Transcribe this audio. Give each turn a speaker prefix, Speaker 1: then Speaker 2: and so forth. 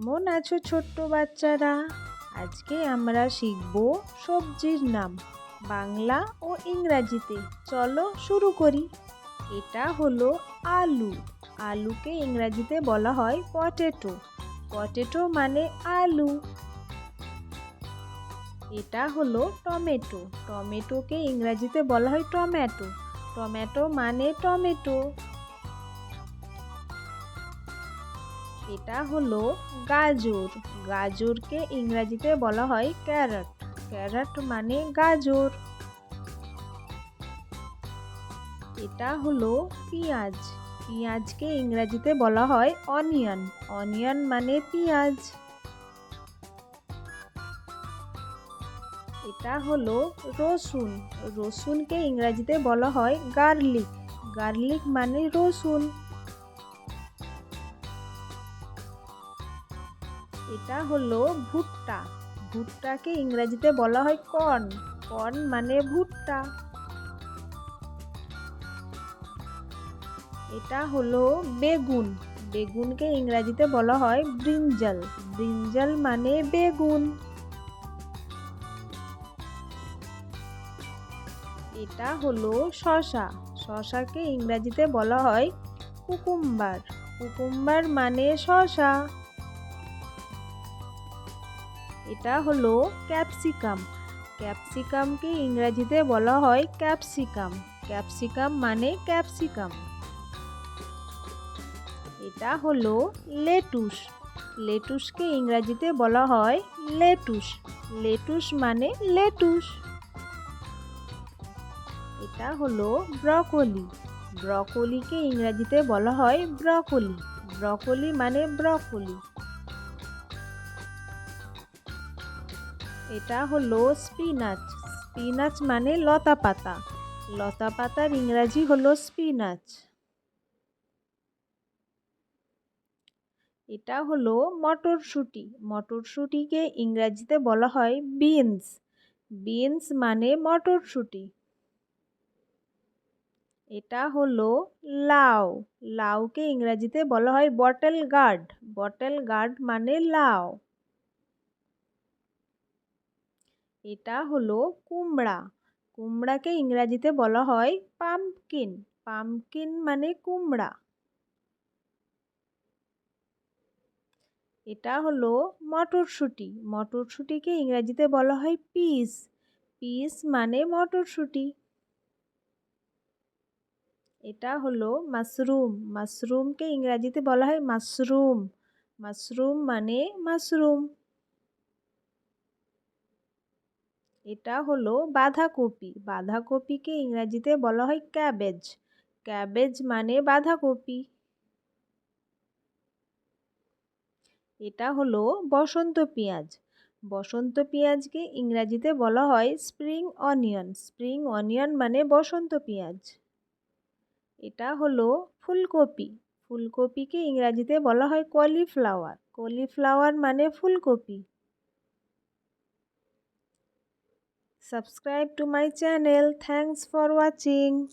Speaker 1: কেমন আছো ছোট্ট বাচ্চারা? আজকে আমরা শিখব সবজির নাম, বাংলা ও ইংরাজিতে। চলো শুরু করি। এটা হলো আলু। আলুকে ইংরাজিতে বলা হয় পটেটো। পটেটো মানে আলু। এটা হলো টমেটো। টমেটোকে ইংরাজিতে বলা হয় টমেটো। টমেটো মানে টমেটো। এটা হলো গাজর। গাজরকে ইংরাজিতে বলা হয় ক্যারট। ক্যারট মানে গাজর। এটা হলো পেঁয়াজ। পেঁয়াজকে ইংরাজিতে বলা হয় অনিয়ন। অনিয়ন মানে পেঁয়াজ। এটা হলো রসুন। রসুনকে ইংরাজিতে বলা হয় গার্লিক। গার্লিক মানে রসুন। এটা হলো ভুট্টা। ভুট্টাকে ইংরেজিতে বলা হয় কর্ন। কর্ন মানে ভুট্টা। এটা হলো বেগুন। বেগুনকে ইংরাজিতে বলা হয় ব্রিঞ্জাল। ব্রিঞ্জাল মানে বেগুন। এটা হলো শশা। শশাকে ইংরাজিতে বলা হয় কুকুম্বার। কুকুম্বার মানে শশা। এটা হলো ক্যাপসিকাম। ক্যাপসিকামকে ইংরাজিতে বলা হয় ক্যাপসিকাম। ক্যাপসিকাম মানে ক্যাপসিকাম। এটা হলো লেটুস। লেটুসকে ইংরাজিতে বলা হয় লেটুস। লেটুস মানে লেটুস। এটা হলো ব্রকলি। ব্রকলিকে ইংরাজিতে বলা হয় ব্রকলি। ব্রকলি মানে ব্রকলি। এটা হলো স্পিনাচ স্পিনাচ মানে লতা পাতা। লতা পাতার ইংরাজি হলো স্পিনাচ এটা হলো মটরশুঁটি। মটরশুঁটিকে ইংরাজিতে বলা হয় বিনস বিনস মানে মটরশুঁটি। এটা হলো লাউ। লাউকে ইংরাজিতে বলা হয় বটেল গার্ড বটেল গার্ড মানে লাউ। এটা হলো কুমড়া। কুমড়াকে ইংরাজিতে বলা হয় পাম্পকিন। পাম্পকিন মানে কুমড়া। এটা হলো মটরশুঁটি। মটরশুঁটিকে ইংরাজিতে বলা হয় পিস। পিস মানে মটরশুঁটি। এটা হলো মাশরুম। মাশরুমকে ইংরাজিতে বলা হয় মাশরুম। মাশরুম মানে মাশরুম। এটা হলো বাঁধাকপি। বাঁধাকপিকে ইংরাজিতে বলা হয় ক্যাবেজ। ক্যাবেজ মানে বাঁধাকপি। এটা হলো বসন্ত পেঁয়াজ। বসন্ত পেঁয়াজকে ইংরাজিতে বলা হয় স্প্রিং অনিয়ন। স্প্রিং অনিয়ন মানে বসন্ত পেঁয়াজ। এটা হলো ফুলকপি। ফুলকপিকে ইংরাজিতে বলা হয় কলিফ্লাওয়ার। কলিফ্লাওয়ার মানে ফুলকপি। Subscribe to my channel. Thanks for watching